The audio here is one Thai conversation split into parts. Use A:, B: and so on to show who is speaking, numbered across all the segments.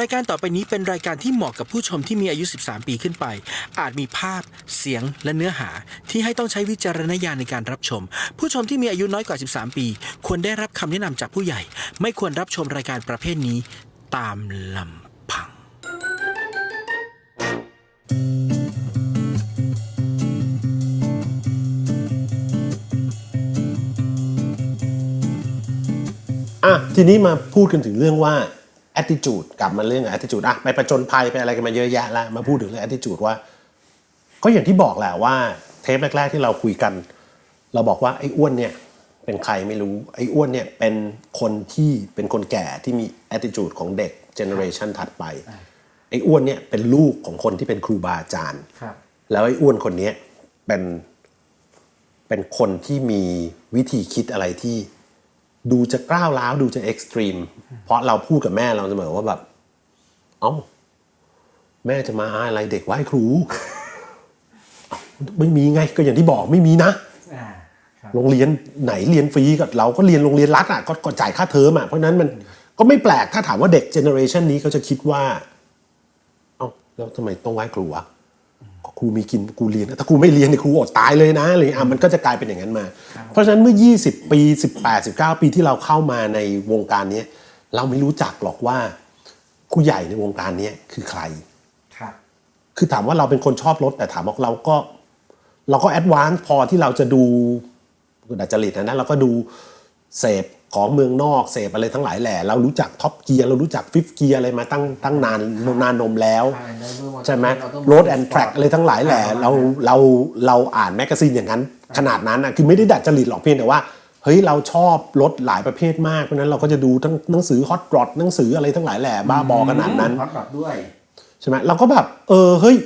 A: รายการต่อไปนี้เป็นรายการที่เหมาะกับผู้ชมที่มีอายุ 13 ปีขึ้นไป อาจมีภาพ เสียง และเนื้อหา ที่ให้ต้องใช้วิจารณญาณในการรับชม ผู้ชมที่มีอายุน้อยกว่า 13 ปี ควรได้รับคำแนะนำจากผู้ใหญ่ ไม่ควรรับชมรายการประเภทนี้ ตามลำพัง
B: อะทีนี้มาพูดกันถึงเรื่องว่า attitude กลับมาเรื่อง attitude อะไปประจนภัยไปอะไรกันมาเยอะแยะแล้วมาพูดถึงเรื่อง attitude ว่า ก็อย่างที่บอกแหละว่าเทปแรก ๆ ที่เราคุยกัน เราบอกว่าไอ้อ้วนเนี่ยเป็นใครไม่รู้ไอ้อ้วนเนี่ยเป็นคนที่เป็นคนแก่ที่มี attitude ของเด็ก generation ถัดไปไอ้อ้วนเนี่ยเป็นลูกของคนที่เป็นครูบาอาจารย์
A: ครับ
B: แล้วไอ้อ้วนคนเนี้ยเป็นเป็นคนที่มีวิธีคิดอะไรที่ ดูจะกล้าวร้าวดูจะเอ็กซ์ตรีมเพราะเราพูดกับแม่เราเสมอว่าแบบ เอ้า แม่จะมาอะไรเด็กไหว้ครูเอ้าไม่มีไงก็อย่างที่บอกไม่มีนะโรงเรียนไหนเรียนฟรีกับเราก็เรียนโรงเรียนรัฐอะก็ก็จ่ายค่าเทอมอะเพราะฉะนั้นมันก็ไม่แปลกถ้าถามว่าเด็กเจเนอเรชันนี้เขาจะคิดว่า เอ้าแล้วทำไมต้องไหว้ครูวะก็ ครูมีกินกูเรียนถ้าครูไม่เรียนเนี่ยครูอดตายเลยนะอะไรอย่างเงี้ยอะมันก็จะกลายเป็นอย่างนั้นมา เพราะฉะนั้นเมื่อ 20 ปี 18 19 ปีที่เราเข้ามาในวงการเนี้ยเราไม่รู้จักหรอกว่าผู้ใหญ่ในวงการเนี้ยคือใคร
A: ครับ
B: คือถามว่าเราเป็นคนชอบรถแต่ถามว่าเราก็ เราก็แอดวานซ์พอที่เราจะดูดัจจริตนะนะเราก็ดูเสพ ของเมืองนอกเสพอะไรทั้งหลายแหล่เรารู้จักท็อปเกียร์เรารู้จักฟิฟเกียร์อะไรมาตั้งตั้งนานนานนมแล้ว
A: ใช่ในเมื่อวัน
B: ใช่ไหม
A: เราต้อง
B: รถแอนด์แทร็กอะไรทั้งหลายแหล่เราเราเราอ่านแมกกาซีนอย่างนั้น ขนาดนั้นนะคือไม่ได้ดัดจริตหรอกเพียงแต่ว่าเฮ้ยเราชอบรถหลายประเภทมากเพราะฉะนั้นเราก็จะดูทั้งหนังสือฮอตรอดหนังสืออะไรทั้งหลายแหล่บ้าบอขนาดนั้น
A: ฮอตดอทด้วย
B: ใช่ไหมเราก็แบบเออเฮ้ย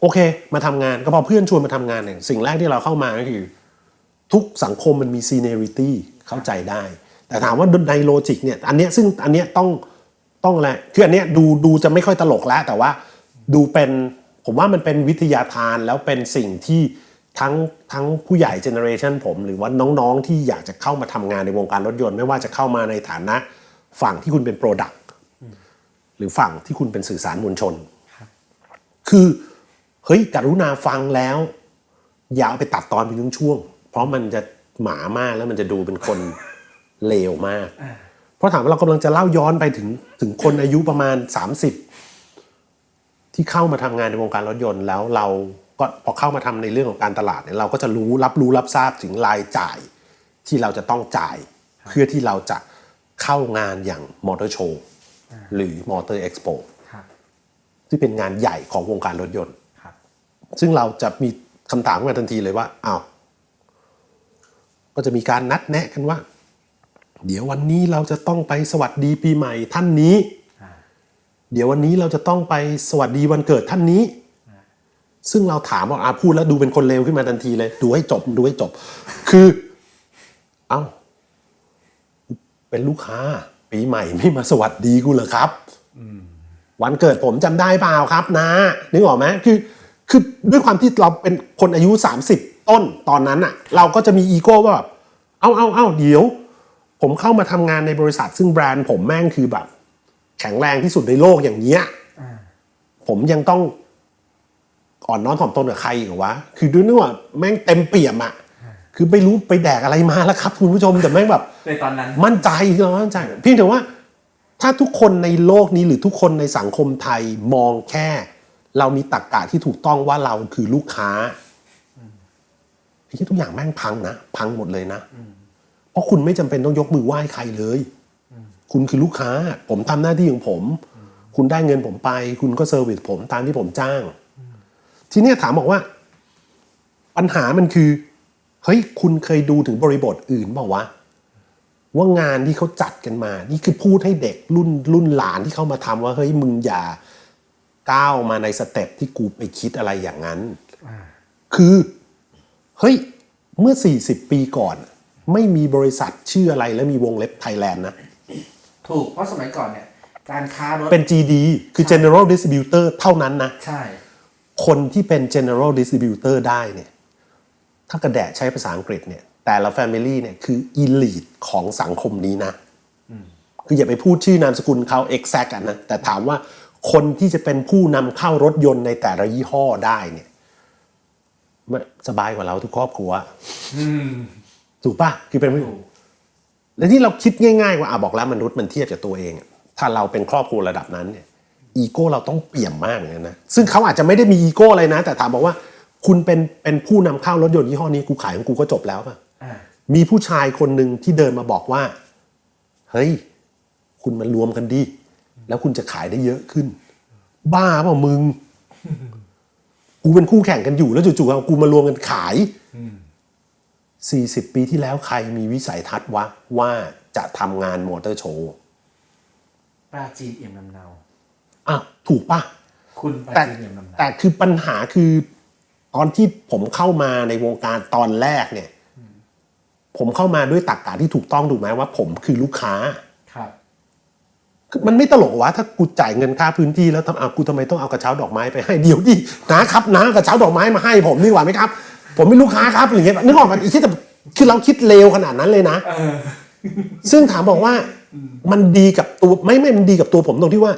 B: โอเค มาทำงานก็พอเพื่อนชวนมาทำงานเนี่ยสิ่งแรกที่เราเข้ามาก็คือ ทุกสังคมมันมี seniority เเข้าใจได้ แต่ถามว่าในโลจิกเนี่ยอันเนี้ยซึ่งอันเนี้ยต้องต้องอะไรคืออันเนี้ยดูดูจะไม่ค่อยตลกแล้ว แต่ว่าดูเป็นผมว่ามันเป็นวิทยาทานแล้วเป็นสิ่งที่ทั้งทั้งผู้ใหญ่เจเนอเรชันผม หรือว่าน้องๆที่อยากจะเข้ามาทำงานในวงการรถยนต์ ไม่ว่าจะเข้ามาในฐานะฝั่งที่คุณเป็น Product หรือฝั่งที่คุณเป็นสื่อสารมวลชน คือเฮ้ยกรุณาฟังแล้ว อย่าเอาไปตัดตอนเป็นช่วงๆเพราะมันจะ หมามากแล้วมันจะดูเป็นคนเลวมาก เพราะถามว่าเรากำลังจะเล่าย้อนไปถึงถึงคนอายุประมาณ 30 ที่เข้ามาทำงานในวงการรถยนต์แล้วเราก็พอเข้ามาทำในเรื่องของการตลาดเนี่ยเราก็จะรู้รับรู้รับทราบถึงรายจ่ายที่เราจะต้องจ่าย เพื่อที่เราจะเข้างานอย่างมอเตอร์โชว์หรือมอเตอร์เอ็กซ์โป
A: ครับ
B: ที่เป็นงานใหญ่ของวงการรถยนต์
A: ครับ
B: ซึ่งเราจะมีคำถามขึ้นมาทันทีเลยว่าอ้าว ก็จะมีการนัดแนะกันว่า เดี๋ยววันนี้เราจะต้องไปสวัสดีปีใหม่ท่านนี้ เดี๋ยววันนี้เราจะต้องไปสวัสดีวันเกิดท่านนี้ ซึ่งเราถามว่าอาพูดแล้วดูเป็นคนเลวขึ้นมาทันทีเลย ดูให้จบดูให้จบ คือ เอ้า เป็นลูกค้า ปีใหม่ไม่มาสวัสดีกูเหรอครับวันเกิดผมจำได้เปล่าครับนะนึกออกไหมคือคือด้วยความที่เราเป็นคนอายุ 30 ต้นตอนนั้นอะเราก็จะมีอีโก้ว่าแบบเอาเอาเอาเดี๋ยว ผมเข้ามาทำงานในบริษัทซึ่งแบรนด์ผมแม่งคือแบบ แข็งแรงที่สุดในโลกอย่างเงี้ยผมยังต้องอ่อนน้อมถ่อมตนกับใครอีกเหรอวะ คือด้วยนึกว่าแม่งเต็มเปี่ยมอะคือไม่รู้ไปแดกอะไรมาแล้วครับคุณผู้ชมแต่แม่งแบบ
A: ในตอนนั้น
B: มั่นใจเรามั่นใจเพียงแต่ว่า ถ้าทุกคนในโลกนี้หรือทุกคนในสังคมไทยมองแค่ เรามีตรรกกะที่ถูกต้องว่าเราคือลูกค้าไอ้ ที่ทุกอย่างแม่งพังนะพังหมดเลยนะเพราะคุณไม่จำเป็นต้องยกมือไหว้ใครเลย คุณคือลูกค้า ผมทำหน้าที่ของผม คุณได้เงินผมไป คุณก็เซอร์วิสผมตามที่ผมจ้าง ทีเนี้ยถามบอกว่า ปัญหามันคือเฮ้ยคุณเคยดูถึงบริบทอื่นเปล่าวะว่างานที่เขาจัดกันมา นี่คือพูดให้เด็กรุ่นรุ่นหลานที่เข้ามาทำว่าเฮ้ยมึงอย่าก้าวมาในสเต็ปที่กูไปคิดอะไรอย่างนั้น คือ เฮ้ย เมื่อ 40 ปีก่อน ไม่มีบริษัทชื่ออะไรและมีวงเล็บไทยแลนด์นะ
A: ถูกเพราะสมัยก่อนเนี่ย การค้ารถ
B: เป็น GD คือ General Distributor เท่านั้นนะ
A: ใช่
B: คนที่เป็น general distributor ได้เนี่ย ถ้ากระแดะใช้ภาษาอังกฤษเนี่ย แต่ละ family เนี่ยคือ elite ของสังคมนี้นะคืออย่าไปพูดชื่อนามสกุลเขา exact อะนะ แต่ถามว่าคนที่จะเป็นผู้นำเข้ารถยนต์ในแต่ละยี่ห้อได้เนี่ยมัน สบายกว่าเราทุกครอบครัวถูกปะคือเป็นผู้แล้วที่เราคิดง่ายๆว่าอะบอกแล้วมนุษย์มันเทียบกับตัวเองอะถ้าเราเป็นครอบครัวระดับนั้นเนี่ยอีโก้เราต้องเปี่ยมมากเลยนะซึ่งเขาอาจจะไม่ได้มีอีโก้อะไรนะ แต่ถามบอกว่าคุณเป็นเป็นผู้นำเข้ารถยนต์ยี่ห้อนี้กูขายของกูก็จบแล้วป่ะ
A: อ่า
B: มีผู้ชายคนหนึ่งที่เดินมาบอกว่า เฮ้ย คุณมารวมกันดิแล้วคุณจะขายได้เยอะขึ้น บ้าเปล่ามึง กูเป็นคู่แข่งกันอยู่แล้วจู่ๆเอากูมารวมกันขายสี่สิบปีที่แล้วใครมีวิสัยทัศน์วะว่าจะทำงานมอเตอร์โชว์
A: ปราจีนเอี่ยมลำเนา
B: อะถูกปะ
A: คุณปรา
B: แต่
A: จีนเอี่ยมลำเนา
B: แต่คือปัญหาคือ ตอนที่ผมเข้ามาในวงการตอนแรกเนี่ย ผมเข้ามาด้วยตรรกกะที่ถูกต้องถูกไหมว่า ผมคือลูกค้า
A: ครับ
B: คือ มันไม่ตลกวะถ้ากูจ่ายเงินค่าพื้นที่แล้วทำเอากูทำไมต้องเอากระเช้าดอกไม้ไปให้เดี๋ยวดินะครับนะกระเช้าดอกไม้มาให้ผมดีกว่าไหมครับ ผมเป็นลูกค้าครับอย่างเงี้ยนึกออกไหมอีกที่แต่คือเราคิดเลวขนาดนั้นเลยนะ ซึ่งถามบอกว่ามันดีกับตัวไม่ไม่มันดีกับตัวผมตรงที่ว่า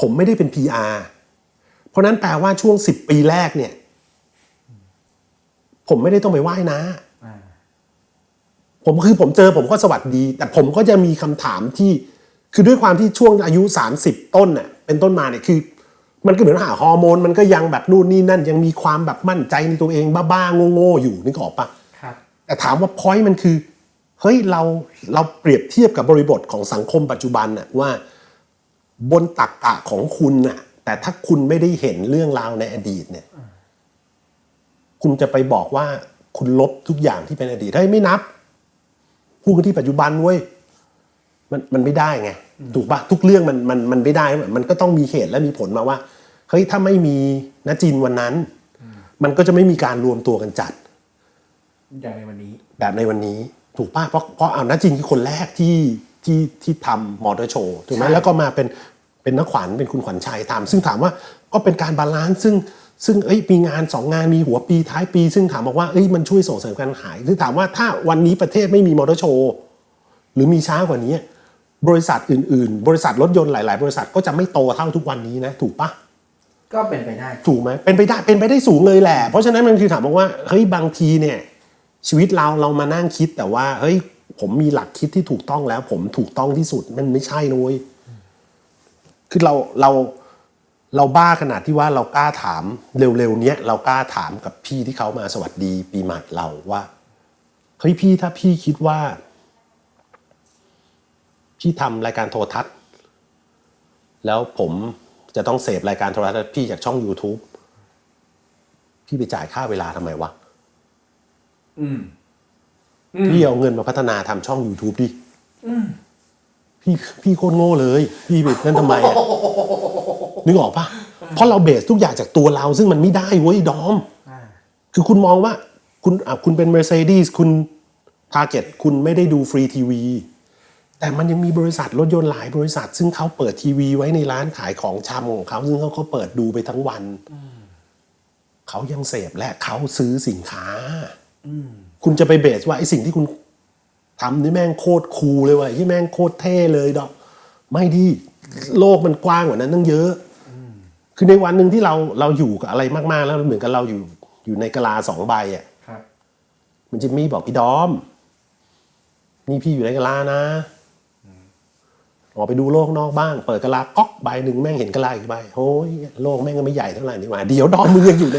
B: ผมไม่ได้เป็น PR เพราะนั้นแปลว่าช่วงสิบปีแรกเนี่ย ผมไม่ได้ต้องไปไหว้นะ
A: อ่า
B: ผมคือผมเจอผมก็สวัสดี แต่ผมก็จะมีคำถามที่ คือด้วยความที่ช่วงอายุ 30 ต้นน่ะเป็นต้นมาเนี่ยคือ มันก็เหมือนหาฮอร์โมนมันก็ยังแบบนู่นนี่นั่นยังมีความแบบมั่นใจในตัวเองบ้าๆโง่ๆอยู่นึกออกปะ
A: ครับ
B: แต่ถามว่าพอยต์มันคือเฮ้ยเราเราเปรียบเทียบกับบริบทของสังคมปัจจุบันน่ะว่า บนตักกะของคุณน่ะ แต่ถ้าคุณไม่ได้เห็นเรื่องราวในอดีตเนี่ย คุณจะไปบอกว่าคุณลบทุกอย่างที่เป็นอดีตเฮ้ยไม่นับพูดกันที่ปัจจุบันเว้ย มันมันไม่ได้ไงถูกปะทุกเรื่องมันมันมันไม่ได้ มันก็ต้องมีเหตุและมีผลมาว่าเฮ้ยถ้าไม่มีนจินวันนั้น มันก็จะไม่มีการรวมตัวกันจัด
A: อย่างในวันนี้
B: แบบในวันนี้ ถูกป่ะเพราะเพราะเอานัจริงคือคนแรกที่ที่ที่ทำมอเตอร์โชว์ถูกไหม
A: ใช่
B: แล้วก็มาเป็นเป็นนักขวัญเป็นคุณขวัญชัยทำซึ่งถามว่าก็เป็นการบาลานซ์ซึ่งซึ่งเอ้ยมีงานสองงานมีหัวปีท้ายปี ซึ่งถามบอกว่าเอ้ยมันช่วยส่งเสริมการขายคือถามว่าถ้าวันนี้ประเทศไม่มีมอเตอร์โชว์หรือมีช้ากว่านี้ บริษัทอื่นๆ บริษัทรถยนต์หลาย ๆ บริษัทก็จะไม่โตเท่าทุกวันนี้นะถูกปะ
A: ก็เป็นไปได้
B: ถูกไหมเป็นไปได้เป็นไปได้สูงเลยแหละ เพราะฉะนั้นมันคือถามบอกว่าเฮ้ยบางทีเนี่ย ชีวิตเราเรามานั่งคิดแต่ว่าเฮ้ยผมมีหลักคิดที่ถูกต้องแล้ว ผมถูกต้องที่สุดมันไม่ใช่นุ้ยคือเราเราเราบ้าขนาดที่ว่าเรากล้าถามเร็วๆเนี้ยเรากล้าถามกับพี่ที่เขามาสวัสดีปีใหม่เราว่าเฮ้ยพี่ถ้าพี่คิดว่า พี่ทำรายการโทรทัศน์ แล้วผมจะต้องเสพรายการโทรทัศน์พี่จากช่อง YouTube พี่ไปจ่ายค่าเวลาทำไมวะ
A: อืม
B: พี่เอาเงินมาพัฒนาทำช่อง YouTube ดิพี่พี่โคตรโง่เลย พี่ไปนั่นทำไมอะนึกออกปะเพราะเราเบสทุกอย่างจากตัวเราซึ่งมันไม่ได้เว้ยดอม
A: อ่า
B: คือคุณมองว่า คุณอะคุณเป็น Mercedes คุณ Target คุณไม่ได้ดูฟรีทีวี แต่มันยังมีบริษัทรถยนต์หลายบริษัท ซึ่งเขาเปิดทีวีไว้ในร้านขายของชำของเขาซึ่งเขาก็เปิดดูไปทั้งวันเขายังเสพและเขาซื้อสินค้าคุณจะไปเบสว่าไอ้สิ่งที่คุณทำนี่แม่งโคตรคูลเลยว่ะที่แม่งโคตรเท่เลยดอก ไม่ดีโลกมันกว้างกว่านั้นตั้งเยอะคือในวันหนึ่งที่เราเราอยู่กับอะไรมากๆ แล้วเหมือนกับเราอยู่อยู่ในกะลาสองใบอะ
A: ครับ
B: มันจะมีบอกพี่ดอม นี่พี่อยู่ในกะลานะ ออกไปดูโลกนอกบ้าง เปิดกะลาก๊อกใบหนึ่งแม่งเห็นกะลาอีกใบโอ้ยโลกแม่งก็ไม่ใหญ่เท่าไหร่นี่หว่าเดี๋ยวดอมมึงยังอยู่ใน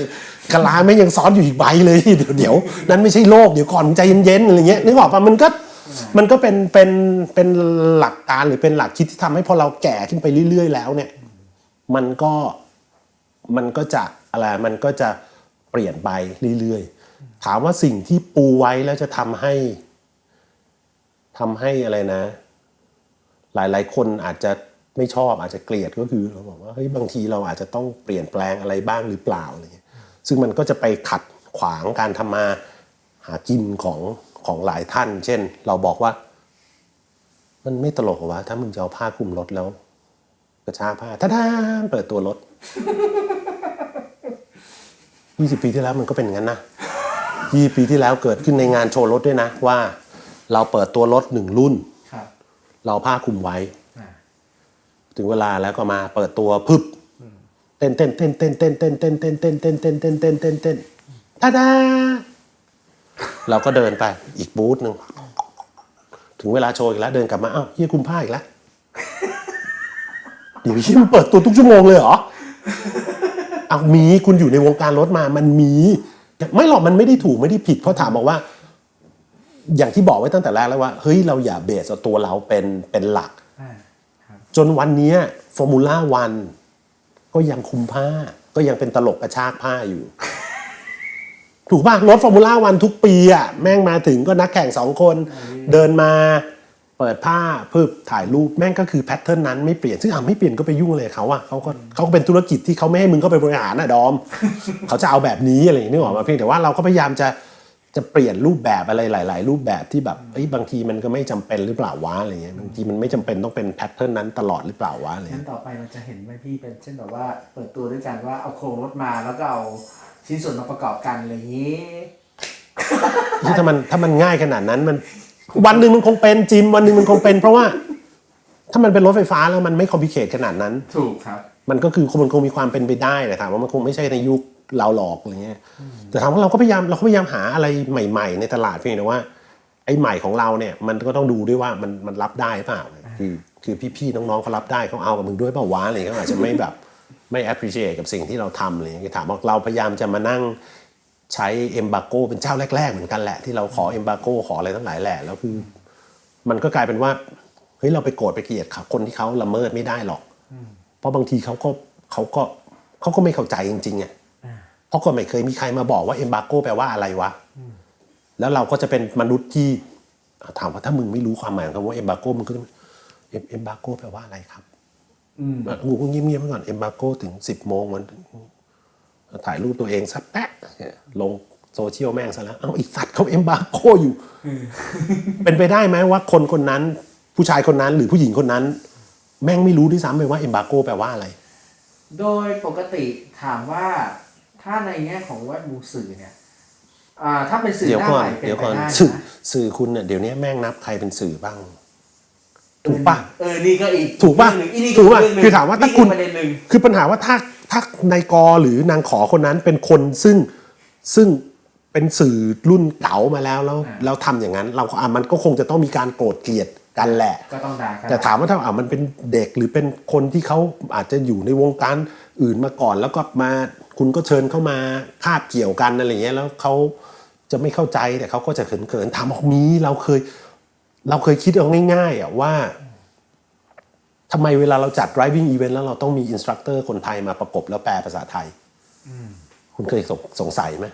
B: กะลาแม่งยังซ้อนอยู่อีกใบเลยเดี๋ยวเดี๋ยวนั้นไม่ใช่โลกเดี๋ยวก่อนใจเย็นๆอะไรเงี้ยนึกออกปะมันก็มันก็เป็นเป็นเป็นหลักการหรือเป็นหลักคิดที่ทำให้พอเราแก่ขึ้นไปเรื่อย ๆ แล้วเนี่ย มันก็มันก็จะอะไรมันก็จะเปลี่ยนไปเรื่อยๆถามว่าสิ่งที่ปูไว้แล้วจะทำให้ทำให้อะไรนะ หลายๆ คนอาจจะไม่ชอบอาจจะเกลียดก็คือเราบอกว่าเฮ้ยบางทีเราอาจจะต้องเปลี่ยนแปลงอะไรบ้างหรือเปล่าอะไรเงี้ยซึ่งมันก็จะไปขัดขวางการทำมาหากินของของหลายท่าน เช่น เราบอกว่า มันไม่ตลกหรอวะถ้ามึงจะเอาผ้าคลุมรถแล้ว กระชากผ้าท่าดาเปิดตัวรถยี่สิบปีที่แล้วมันก็เป็นงั้นนะยี่ปีที่แล้วเกิดขึ้นในงานโชว์รถด้วยนะว่า เราเปิดตัวรถหนึ่งรุ่น เราเอาผ้าคลุมไว้ ถึงเวลาแล้วก็มาเปิดตัวพึบเต้นเต้นเต้นเต้นเต้นเต้นเต้นเต้นเต้นเต้นเต้นเต้นเต้นเต้นเต้นท่าดาเราก็เดินไปอีกบูธหนึ่งถึงเวลาโชว์อีกแล้วเดินกลับมาอ้าวเฮียคุมผ้าอีกแล้วเดี๋ยวที่มันเปิดตัวทุกชั่วโมงเลยเหรอเอามีคุณอยู่ในวงการรถมามันมี ไม่หรอกมันไม่ได้ถูกไม่ได้ผิดเพราะถามบอกว่า อย่างที่บอกไว้ตั้งแต่แรกแล้วว่าเฮ้ยเราอย่าเบสเอาตัวเราเป็นเป็นหลัก
A: อ่าครับ
B: จนวันเนี้ฟอร์มูล่าวันก็ยังคุมผ้า ก็ยังเป็นตลกกระชากผ้าอยู่ ถูกป่ะรถฟอร์มูล่าวันทุกปีอะแม่งมาถึงก็นักแข่งสองคน เดินมาเปิดผ้าพึบถ่ายรูปแม่งก็คือแพทเทิร์นนั้นไม่เปลี่ยนซึ่งอะไม่เปลี่ยนก็ไปยุ่งอะไรกับเขาอะเขาก็เขาก็เป็นธุรกิจที่เขาไม่ให้มึงเข้าไปบริหารน่ะดอม เขาจะเอาแบบนี้อะไรอย่างนี้นึกออกมาเพียงแต่ว่าเราก็พยายามจะ จะเปลี่ยนรูปแบบอะไรหลาย ๆ รูปแบบที่แบบเอ้ยบางทีมันก็ไม่จำเป็นหรือเปล่าวะอะไรเงี้ยบางทีมันไม่จำเป็นต้องเป็นแพทเทิร์นนั้นตลอดหรือเปล่าวะอะไร
C: งั้
B: เงี้
C: น
B: ย
C: ต่อไปเราจะเห็นไหมพี่เป็นเช่นแบบว่าเปิดตัวด้วยกันว่าเอาโครงรถมาแล้วก็เอาชิ้นส่วนมาประกอบกันอะไรอย่างนี้
B: ที่ถ้ามันถ้ามันง่ายขนาดนั้นมัน วันหนึ่งมันคงเป็นจิมวันหนึ่งมันคงเป็น เพราะว่าถ้ามันเป็นรถไฟฟ้าแล้วมันไม่คอมพลิเคทขนาดนั้น
C: ถูกครับ
B: มันก็คือมันคงมีความเป็นไปได้แต่ถามว่ามันคงไม่ใช่ในยุค เราหลอกอะไรเงี้ยแต่ถามว่าเราก็พยายามเราก็พยายามหาอะไรใหม่ ๆ ในตลาดเพียงแต่ว่า ไอ้ใหม่ของเราเนี่ยมันก็ต้องดูด้วยว่ามันมันรับได้เปล่าคือคือพี่ๆน้องๆเขารับได้เขาเอากับมึงด้วยเปล่าวะอะไรเขาอาจจะไม่แบบไม่ appreciate กับสิ่งที่เราทำอะไรเงี้ยถามว่าเราพยายามจะมานั่งใช้เอ b บาโกเป็นเจ้าแรก ๆ เหมือนกันแหละ ที่เราขอเอ b บาโกขออะไรทั้งหลายแหละแล้วคือ มันก็กลายเป็นว่าเฮ้ยเราไปโกรธไปเกลียดคนที่เขาละเมิดไม่ได้หรอก เพราะบางทีเขาก็เขาก็เขาก็ไม่เข้าใจจริงๆอะ ราะก็ไม่เคยมีใครมาบอกว่าเอ b บาโกแปลว่าอะไรวะ แล้วเราก็จะเป็นมนุษย์ที่อะถามว่าถ้ามึงไม่รู้ความหมายของคำว่าเอ b บาโกมึงก็จะเอ b บาโกแปลว่าอะไรครับอะกูก็เงียบๆไว้ก่อนเอ b บาโกถึงสิบโมงวันถ่ายรูปตัวเองสักแป๊ะลงโซเชียลแม่งซะแล้วเอาไอีสัตว์เขาเอ b บาโกอยู่เป็นไปได้ไหมว่าคนคนนั้น ผู้ชายคนนั้นหรือผู้หญิงคนนั้น แม่งไม่รู้ด้วยซ้ำเลยว่าเอ b บาโกแปลว่าอะไร
C: โดยปกติถามว่า ถ้าในแง่ของแวดวงสื่อเนี่ยอ่าถ้าเป็นสื่อ
B: เดี๋ยว
C: หน้า
B: ก่อ
C: ให
B: น
C: ม่เป็น
B: เดี๋ยว
C: ไป
B: ก่อน
C: ได้
B: สื่อ
C: นะ
B: สื่อคุณเนี่ยเดี๋ยวนี้แม่งนับใครเป็นสื่อบ้าง ถูกปะ
C: เออนี่ก็อีก
B: ถูกปะ
C: เรื่องหนึ่งอีนี่
B: ถูกปะ
C: เรื่องหนึ่ง
B: คือถามว่าถ้าคุณ
C: นี่อประเด็นหนึ่ง
B: คือปัญหาว่าถ้าถ้านายกหรือนางขอคนนั้นเป็นคนซึ่งซึ่งเป็นสื่อรุ่นเก่ามาแล้วแล้วแล้วทำอย่างนั้น เราก็อะมันก็คงจะต้องมีการโกรธเกลียดกันแหละ
C: ก็ต้องด่ากัน
B: แต่ถามว่าถ้าอะมันเป็นเด็กหรือเป็นคนที่เขาอาจจะอยู่ในวงการอื่นมาก่อน แล้วก็มา คุณก็เชิญเข้ามาคาบเกี่ยวกันอะไรเงี้ยแล้วเขาจะไม่เข้าใจแต่เขาก็จะเขินๆถามบอกมีเราเคย เราเคยคิดเอาง่าย ๆอะว่าทำไมเวลาเราจัด driving event แล้วเราต้องมีอินสตรัคเตอร์คนไทยมาประกบแล้วแปลภาษาไทยคุณเคยสงสงสัยไหม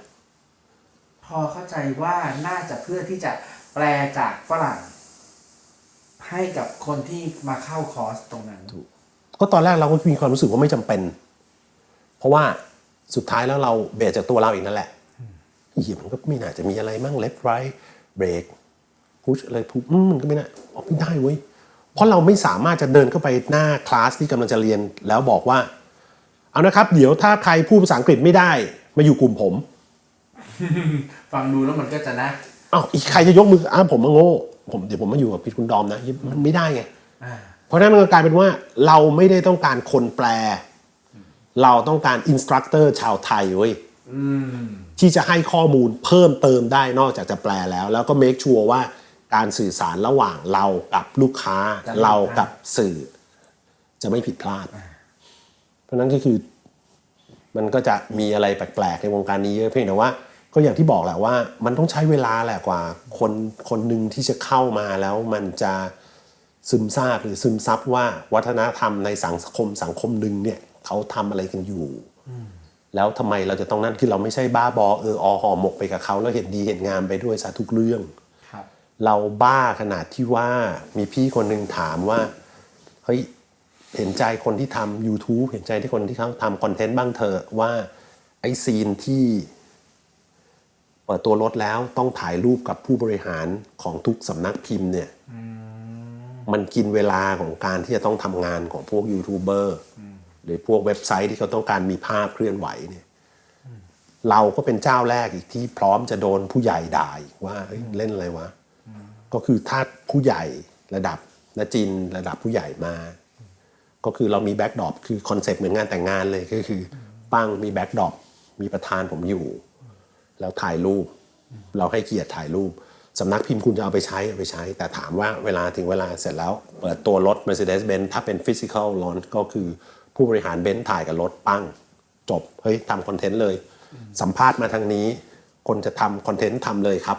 C: พอเข้าใจว่าน่าจะเพื่อที่จะแปลจากฝรั่ง ให้กับคนที่มาเข้าคอร์สตรงนั้น
B: ก็ตอนแรกเราก็มีความรู้สึกว่าไม่จำเป็น เพราะว่า สุดท้ายแล้วเราเบสจากตัวเราเองนั่นแหละเหี้ยมันก็ไม่น่าจะมีอะไรมั่ง left right break push อะไรพุอืมมันก็ไม่น่าออกไม่ได้เว้ยเพราะเราไม่สามารถจะเดินเข้าไปหน้าคลาสที่กำลังจะเรียนแล้วบอกว่า เอานะครับ เดี๋ยวถ้าใครพูดภาษาอังกฤษไม่ได้ มาอยู่กลุ่มผม
C: ฟังดูแล้วมันก็จะนะ
B: อ้าวอีกใครจะยกมืออ้าวผมมาโง่ผมเดี๋ยวผมมาอยู่กับพี่คุณดอมนะมันไม่ได้ไง
C: อ่า
B: เพราะฉะนั้นมันก็กลายเป็นว่าเราไม่ได้ต้องการคนแปล เราต้องการอินสตรัคเตอร์ชาวไทยเว้ย
C: อืม
B: ที่จะให้ข้อมูลเพิ่มเติมได้นอกจากจะแปลแล้ว แล้วก็เมคชัวร์ว่าการสื่อสารระหว่างเรากับลูกค้า
C: จะไม่
B: เรากับสื่อ จะไม่ผิดพลาด เพราะฉะนั้นก็คือ มันก็จะมีอะไรแปลกๆในวงการนี้เยอะเพียงแต่ว่า ก็อย่างที่บอกแหละว่า มันต้องใช้เวลาแหละกว่า คนคนหนึ่งที่จะเข้ามาแล้วมันจะซึมซาบหรือซึมซับว่าวัฒนธรรมในสังคมสังคมหนึ่งเนี่ย เขาทำอะไรกันอยู่แล้วทำไมเราจะต้องนั่นคือเราไม่ใช่บ้าบอเอออห่อหมกไปกับเขาแล้วเห็นดีเห็นงามไปด้วยซะทุกเรื่อง
C: ครับ
B: เราบ้าขนาดที่ว่ามีพี่คนหนึ่งถามว่าเฮ้ยเห็นใจคนที่ทำ YouTube เห็นใจที่คนที่เขาทำคอนเทนต์บ้างเถอะว่าไอ้ซีนที่เปิดตัวรถแล้วต้องถ่ายรูปกับผู้บริหารของทุกสำนักพิมพ์เนี่ยมันกินเวลาของการที่จะต้องทำงานของพวกยูทูบเบอร์ หรือพวกเว็บไซต์ที่เขาต้องการมีภาพเคลื่อนไหวเนี่ยเราก็เป็นเจ้าแรกอีกที่พร้อมจะโดนผู้ใหญ่ด่าอีกว่าเล่นอะไรวะ ก็คือถ้าผู้ใหญ่ระดับนจินระดับผู้ใหญ่มา ก็คือเรามีแบ็กดรอปคือคอนเซ็ปต์เหมือนงานแต่งงานเลยก็คือปั้งมีแบ็กดรอปมีประธานผมอยู่ แล้วถ่ายรูป เราให้เกียรติถ่ายรูปสำนักพิมพ์คุณจะเอาไปใช้เอาไปใช้ แต่ถามว่าเวลาถึงเวลาเสร็จแล้ว เปิดตัวรถ Mercedes-Benz ถ้าเป็น Physical Launch ก็คือ ผู้บริหารเบนซ์ถ่ายกับรถปั้ง จบเฮ้ยทำคอนเทนต์เลย สัมภาษณ์มาทางนี้ คนจะทำคอนเทนต์ทำเลยครับ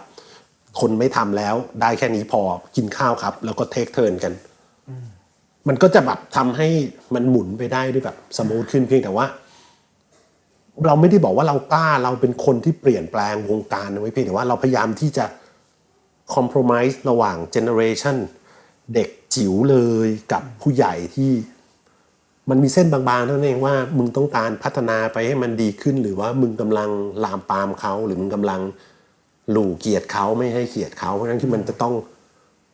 B: คนไม่ทำแล้วได้แค่นี้พอกินข้าวครับ แล้วก็เทคเทิร์นกันมันก็จะแบบทำให้มันหมุนไปได้ด้วยแบบสมูทขึ้นเพียงแต่ว่า เราไม่ได้บอกว่าเรากล้าเราเป็นคนที่เปลี่ยนแปลงวงการไว้เพียงแต่ว่าเราพยายามที่จะคอม p r o m i s e ระหว่างเจเนอเรชันเด็กจิ๋วเลยกับผู้ใหญ่ที่ มันมีเส้นบางๆเท่านั้นเองว่ามึงต้องการพัฒนาไปให้มันดีขึ้น หรือว่ามึงกำลังลามปามเขาหรือมึงกำลังหลู่เกียรติเขาไม่ให้เกียรติเขาเพราะฉะนั้นที่มันจะต้อง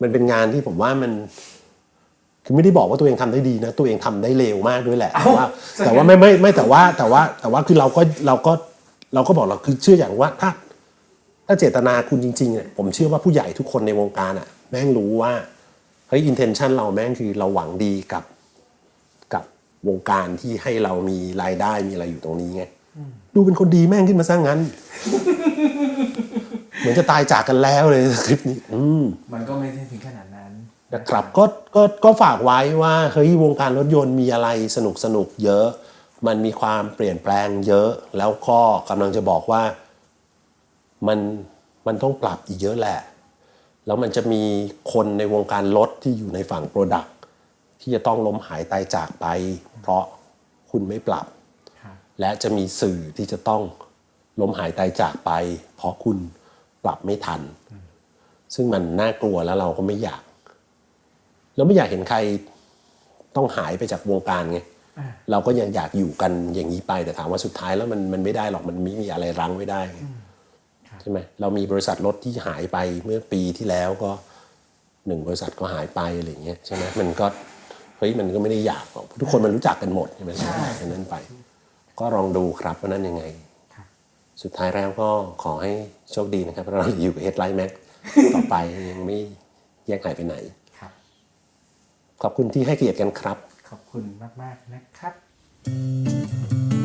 B: มันเป็นงานที่ผมว่ามันคือไม่ได้บอกว่าตัวเองทำได้ดีนะ ตัวเองทำได้เร็วมากด้วยแหละแต่ว่าแต่ว่าไม่ไม่ไม่แต่ว่าแต่ว่าแต่ว่าคือเราก็เราก็เราก็บอกเราคือเชื่ออย่างว่าถ้า ถ้าเจตนาคุณจริงๆเนี่ยผมเชื่อว่าผู้ใหญ่ทุกคนในวงการอะ แม่งรู้ว่าเฮ้ยอินเทนชันเราแม่งคือเราหวังดีกับกับ วงการที่ให้เรามีรายได้มีอะไรอยู่ตรงนี้ไงดูเป็นคนดีแม่งขึ้นมาซะงั้น เหมือนจะตายจากกันแล้วเลยคลิปนี้อืม
C: มันก็ไม่ได้ถึงขนาดนั้น
B: นะครับก็ก็ก็ฝากไว้ว่าเฮ้ยวงการรถยนต์มีอะไรสนุกสนุกเยอะ มันมีความเปลี่ยนแปลงเยอะ แล้วก็กำลังจะบอกว่ามันมันต้องปรับอีกเยอะแหละ แล้วมันจะมีคนในวงการรถที่อยู่ในฝั่งโปรดัก ที่จะต้องล้มหายตายจากไป เพราะคุณไม่ปรับ
C: ครับ
B: และจะมีสื่อที่จะต้องล้มหายตายจากไป เพราะคุณปรับไม่ทัน ซึ่งมันน่ากลัวแล้วเราก็ไม่อยาก เราไม่อยากเห็นใครต้องหายไปจากวงการไง
C: อ่า
B: เราก็ยังอยากอยู่กันอย่างนี้ไปแต่ถามว่าสุดท้ายแล้วมันมันไม่ได้หรอกมันไม่มีอะไรรั้งไว้ได้ไงใช่ไหมเรามีบริษัทรถที่หายไปเมื่อปีที่แล้วก็หนึ่งบริษัทก็หายไปอะไรอย่างเงี้ยใช่ไหมมันก็ เฮ้ยมันก็ไม่ได้อยากหรอกทุกคนมันรู้จักกันหมดใช่ไหม
C: ใช่
B: อันนั้นไป ก็ลองดูครับว่านั้นยังไง
C: ครับ
B: สุดท้ายแล้วก็ขอให้โชคดีนะครับเราอยู่กับ Headline Max ต่อไปยังไม่แยกหายไปไหน
C: ครับ
B: ขอบคุณที่ให้เกียรติกันครับ
C: ขอบคุณมาก ๆ นะครับ